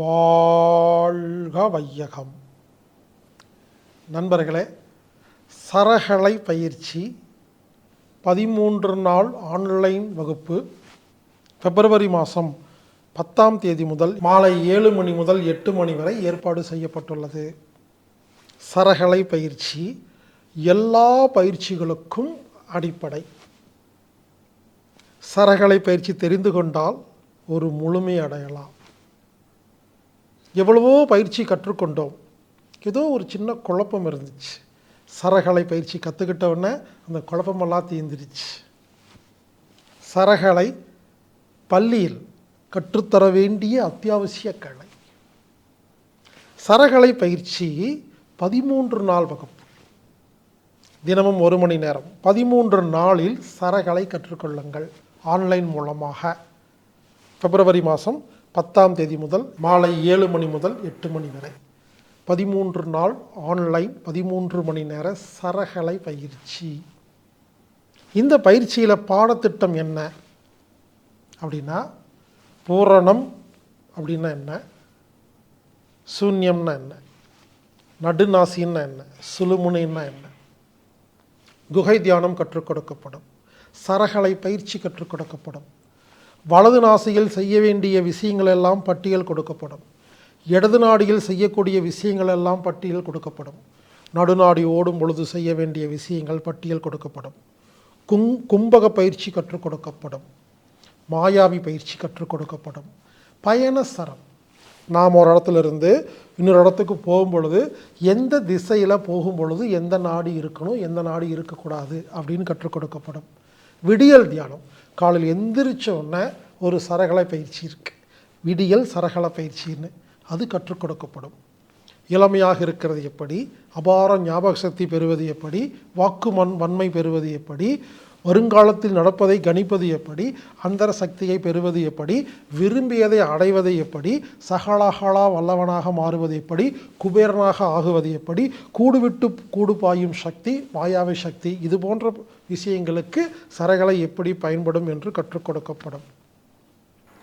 வாழ்க வையகம். நண்பர்களே சரகளை பயிற்சி பதிமூன்று நாள் ஆன்லைன் வகுப்பு பிப்ரவரி மாதம் பத்தாம் தேதி முதல் மாலை ஏழு மணி முதல் எட்டு மணி வரை ஏற்பாடு செய்யப்பட்டுள்ளது. சரகளை பயிற்சி எல்லா பயிற்சிகளுக்கும் அடிப்படை. சரகளை பயிற்சி தெரிந்து கொண்டால் ஒரு முழுமை அடையலாம். எவ்வளவோ பயிற்சி கற்றுக்கொண்டோம். ஏதோ ஒரு சின்ன குழப்பம் இருந்துச்சு. சரகலை பயிற்சி கற்றுக்கிட்ட உடனே அந்த குழப்பமெல்லாம் தீர்ந்துருச்சு. சரகலை பள்ளியில் கற்றுத்தர வேண்டிய அத்தியாவசிய கலை. சரகலை பயிற்சி பதிமூன்று நாள் வகுப்பு. தினமும் ஒரு மணி நேரம். பதிமூன்று நாளில் சரகலை கற்றுக்கொள்ளுங்கள். ஆன்லைன் மூலமாக. பிப்ரவரி மாதம் பத்தாம் தேதி முதல் மாலை ஏழு மணி முதல் எட்டு மணி வரை. பதிமூன்று நாள் ஆன்லைன் பதிமூன்று மணி நேர சரகலை பயிற்சி. இந்த பயிற்சியில் பாடத்திட்டம் என்ன? அப்படின்னா பூரணம் அப்படின்னா என்ன? சூன்யம்னா என்ன? நடுநாசின்னா என்ன? சுழுமுனைன்னா என்ன? குகை தியானம் கற்றுக் கொடுக்கப்படும். சரகலை பயிற்சி கற்றுக் கொடுக்கப்படும். வலது நாசியில் செய்ய வேண்டிய விஷயங்கள் எல்லாம் பட்டியல் கொடுக்கப்படும். இடது நாடியில் செய்யக்கூடிய விஷயங்கள் எல்லாம் பட்டியல் கொடுக்கப்படும். நடுநாடி ஓடும் பொழுது செய்ய வேண்டிய விஷயங்கள் பட்டியல் கொடுக்கப்படும். கும் கும்பக பயிற்சி கற்றுக் கொடுக்கப்படும். மாயாவி பயிற்சி கற்றுக் கொடுக்கப்படும். பயண சரம். நாம் ஒரு இடத்துல இருந்து இன்னொரு இடத்துக்கு போகும் பொழுது எந்த திசையில் போகும் பொழுது எந்த நாடு இருக்கணும் எந்த நாடு இருக்கக்கூடாது அப்படின்னு கற்றுக் கொடுக்கப்படும். விடியல் தியானம். காலையில் எந்திரிச்ச உடனே ஒரு சரகலை பயிற்சி இருக்குது விடியல் சரகள பயிற்சின்னு அது கற்றுக் கொடுக்கப்படும். இளமையாக இருக்கிறது எப்படி? அபார ஞாபக சக்தி பெறுவது எப்படி? வாக்கு மண் வன்மை பெறுவது எப்படி? வருங்காலத்தில் நடப்பதை கணிப்பது எப்படி? அந்தர சக்தியை பெறுவது எப்படி? விரும்பியதை அடைவது எப்படி? சகலாகலா வல்லவனாக மாறுவது எப்படி? குபேரனாக ஆகுவது எப்படி? கூடுவிட்டு கூடு பாயும் சக்தி மாயாவை சக்தி இது போன்ற விஷயங்களுக்கு சரகளை எப்படி பயன்படும் என்று கற்றுக் கொடுக்கப்படும்.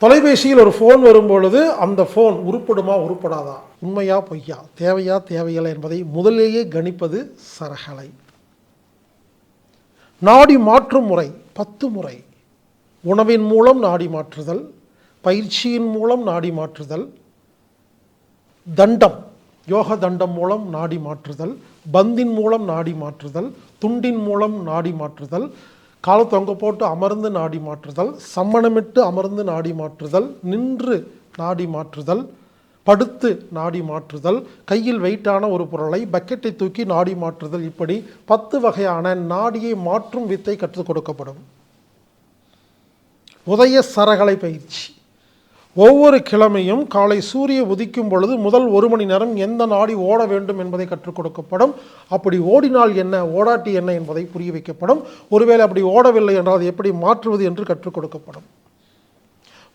தொலைபேசியில் ஒரு ஃபோன் வரும்பொழுது அந்த ஃபோன் உருப்படுமா உருப்படாதா? உண்மையா பொய்யா? தேவையா தேவையில்லை என்பதை முதலேயே கணிப்பது சரகலை நாடி மாற்றும் முறை பத்து முறை. உணவின் மூலம் நாடி மாற்றுதல் பயிற்சியின் மூலம் நாடி மாற்றுதல் தண்டம் யோக தண்டம் மூலம் நாடி மாற்றுதல் பந்தின் மூலம் நாடி மாற்றுதல் துண்டின் மூலம் நாடி மாற்றுதல் கால தொங்க போட்டு அமர்ந்து நாடி மாற்றுதல் சம்மணமிட்டு அமர்ந்து நாடி மாற்றுதல் நின்று நாடி மாற்றுதல் படுத்து நாடி மாற்றுதல் கையில் வெயிட்டான ஒரு பொருளை பக்கெட்டை தூக்கி நாடி மாற்றுதல் இப்படி பத்து வகையான நாடியை மாற்றும் வித்தை கற்றுக் கொடுக்கப்படும். உதய சரகலை பயிற்சி. ஒவ்வொரு கிழமையும் காலை சூரிய உதிக்கும் பொழுது முதல் ஒரு மணி நேரம் எந்த நாடி ஓட வேண்டும் என்பதை கற்றுக் கொடுக்கப்படும். அப்படி ஓடினால் என்ன ஓடாட்டி என்ன என்பதை புரிய வைக்கப்படும். ஒருவேளை அப்படி ஓடவில்லை என்றால் அதை எப்படி மாற்றுவது என்று கற்றுக் கொடுக்கப்படும்.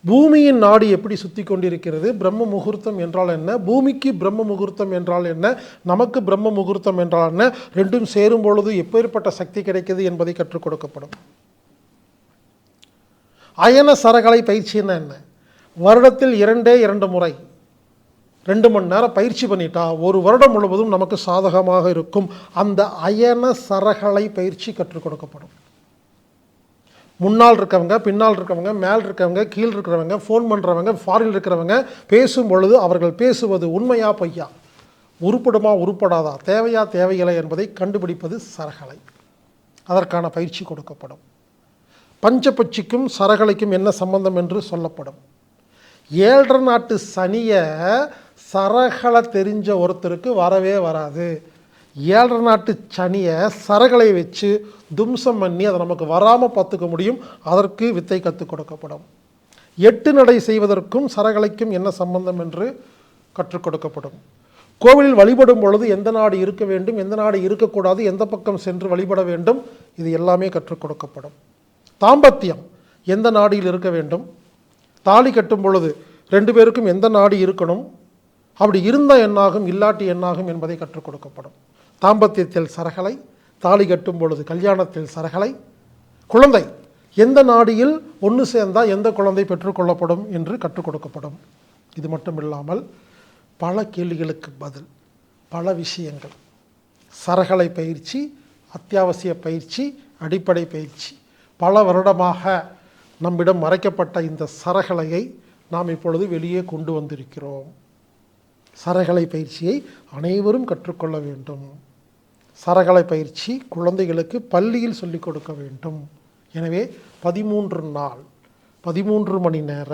பூமியின் நாடு எப்படி சுற்றி கொண்டிருக்கிறது பிரம்ம முகூர்த்தம் என்றால் என்ன? பூமிக்கு பிரம்ம முகூர்த்தம் என்றால் என்ன? நமக்கு பிரம்ம முகூர்த்தம் என்றால் என்ன? ரெண்டும் சேரும் பொழுது எப்பேற்பட்ட சக்தி கிடைக்கிறது என்பதை கற்றுக் கொடுக்கப்படும். அயன சரகலை பயிற்சின்னா என்ன? வருடத்தில் இரண்டே இரண்டு முறை ரெண்டு மணி நேரம் பயிற்சி பண்ணிட்டா ஒரு வருடம் முழுவதும் நமக்கு சாதகமாக இருக்கும். அந்த அயன சரகலை பயிற்சி கற்றுக் கொடுக்கப்படும். முன்னால் இருக்கவங்க பின்னால் இருக்கவங்க மேல் இருக்கவங்க கீழ் இருக்கிறவங்க ஃபோன் பண்ணுறவங்க ஃபாரின் இருக்கிறவங்க பேசும் பொழுது அவர்கள் பேசுவது உண்மையா பொய்யா? உருப்படுமா உருப்படாதா? தேவையா தேவையில்லை என்பதை கண்டுபிடிப்பது சரகலை. அதற்கான பயிற்சி கொடுக்கப்படும். பஞ்சபட்சிக்கும் சரகலைக்கும் என்ன சம்பந்தம் என்று சொல்லப்படும். ஏழரை நாட்டு சனியை சரகலை தெரிஞ்ச ஒருத்தருக்கு வரவே வராது. ஏழரை நாட்டு சனியை சரகளை வச்சு தும்சம் பண்ணி அதை நமக்கு வராமல் பார்த்துக்க முடியும். அதற்கு வித்தை கற்றுக் கொடுக்கப்படும். எட்டு நடை செய்வதற்கும் சரகலைக்கும் என்ன சம்பந்தம் என்று கற்றுக் கொடுக்கப்படும். கோவிலில் வழிபடும் பொழுது எந்த நாடு இருக்க வேண்டும் எந்த நாடு இருக்கக்கூடாது எந்த பக்கம் சென்று வழிபட வேண்டும் இது எல்லாமே கற்றுக் கொடுக்கப்படும். தாம்பத்தியம் எந்த நாடியில் இருக்க வேண்டும்? தாலி கட்டும் பொழுது ரெண்டு பேருக்கும் எந்த நாடு இருக்கணும்? அப்படி இருந்தால் என்னாகும் இல்லாட்டி என்னாகும் என்பதை கற்றுக் கொடுக்கப்படும். தாம்பத்தியத்தில் சரகலை தாலி கட்டும் பொழுது கல்யாணத்தில் சரகலை. குழந்தை எந்த நாடியில் ஒன்று சேர்ந்தால் எந்த குழந்தை பெற்றுக்கொள்ளப்படும் என்று கற்றுக் கொடுக்கப்படும். இது மட்டும் இல்லாமல் பல கேள்விகளுக்கு பதில் பல விஷயங்கள். சரகலை பயிற்சி அத்தியாவசிய பயிற்சி அடிப்படை பயிற்சி. பல வருடமாக நம்மிடம் மறைக்கப்பட்ட இந்த சரகலையை நாம் இப்பொழுது வெளியே கொண்டு வந்திருக்கிறோம். சரகலை பயிற்சியை அனைவரும் கற்றுக்கொள்ள வேண்டும். சரகலை பயிற்சி குழந்தைகளுக்கு பள்ளியில் சொல்லிக் கொடுக்க வேண்டும். எனவே பதிமூன்று நாள் பதிமூன்று மணி நேர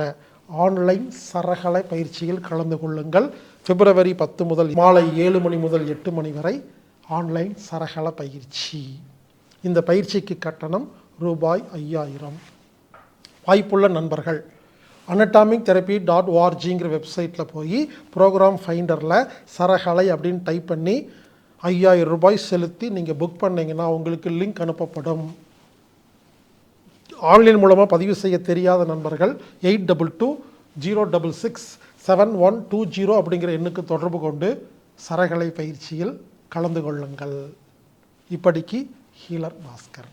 ஆன்லைன் சரகலை பயிற்சியில் கலந்து கொள்ளுங்கள். பிப்ரவரி பத்து முதல் மாலை ஏழு மணி முதல் எட்டு மணி வரை ஆன்லைன் சரகல பயிற்சி. இந்த பயிற்சிக்கு கட்டணம் ரூபாய் ஐயாயிரம். வாய்ப்புள்ள நண்பர்கள் அனட்டாமிக் தெரப்பி டாட் ஓஆர்ஜிங்கிற வெப்சைட்டில் போய் ப்ரோக்ராம் ஃபைண்டரில் சரகலை அப்படின்னு டைப் பண்ணி ஐயாயிரம் ரூபாய் செலுத்தி நீங்கள் புக் பண்ணீங்கன்னா உங்களுக்கு லிங்க் அனுப்பப்படும். ஆன்லைன் மூலமாக பதிவு செய்ய தெரியாத நண்பர்கள் eight double two zero double six seven one two zero அப்படிங்கிற எண்ணுக்கு தொடர்பு கொண்டு சரகலை பயிற்சியில் கலந்து கொள்ளுங்கள். இப்படிக்கு ஹீலர் பாஸ்கர்.